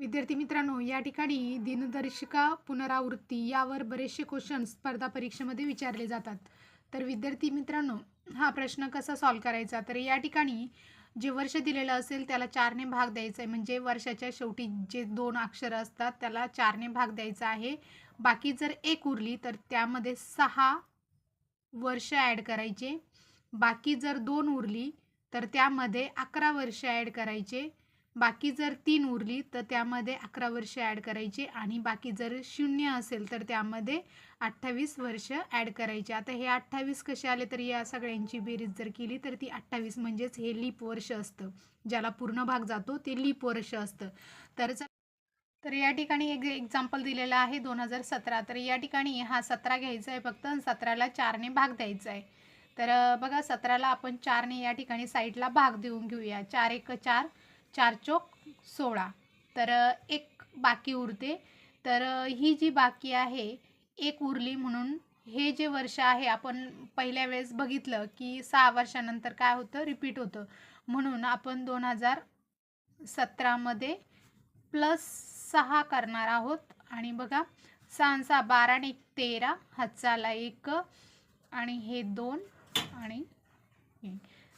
विद्यार्थी मित्रांनो या ठिकाणी दिनदर्शिका पुनरावृत्ती यावर बरेचसे क्वेश्चन स्पर्धा परीक्षेमध्ये विचारले जातात. तर विद्यार्थी मित्रांनो हा प्रश्न कसा सॉल्व करायचा? तर या ठिकाणी जे वर्ष दिलेलं असेल त्याला चारने भाग द्यायचा आहे. म्हणजे वर्षाच्या शेवटी जे दोन अक्षरं असतात त्याला चारने भाग द्यायचा आहे. बाकी जर एक उरली तर त्यामध्ये सहा वर्ष ॲड करायचे. बाकी जर दोन उरली तर त्यामध्ये अकरा वर्ष ॲड करायचे. बाकी जर तीन उरली तर त्यामध्ये अकरा वर्ष ॲड करायचे आणि बाकी जर शून्य असेल तर त्यामध्ये अठ्ठावीस वर्ष ॲड करायचे. आता हे अठ्ठावीस कसे आले तर या सगळ्यांची बेरीज जर केली तर ती अठ्ठावीस म्हणजेच हे लीप वर्ष असतं. ज्याला पूर्ण भाग जातो ते लीप वर्ष असतं. तर तर या ठिकाणी एक एक्झाम्पल दिलेलं आहे दोन हजार सतरा. तर या ठिकाणी हा सतरा घ्यायचा आहे फक्त सतराला चारने भाग द्यायचा आहे. तर बघा सतराला आपण चारने या ठिकाणी साईडला भाग देऊन घेऊया. चार एक चार चार चोक सोळा. तर एक बाकी उरते. तर ही जी बाकी आहे एक उरली म्हणून हे जे वर्ष आहे आपण पहिल्या वेळेस बघितलं की सहा वर्षानंतर काय होतं? रिपीट होतं. म्हणून आपण दोन हजार सतरामध्ये प्लस सहा करणार आहोत. आणि बघा सहा सहा बारा आणि एक तेरा. हातचाला एक आणि हे दोन आणि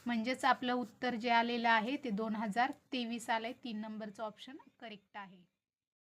म्हणजेच आपलं उत्तर जे आलेलं आहे ते दोन हजार तेवीस आलं आहे तीन नंबरचं ऑप्शन करेक्ट आहे.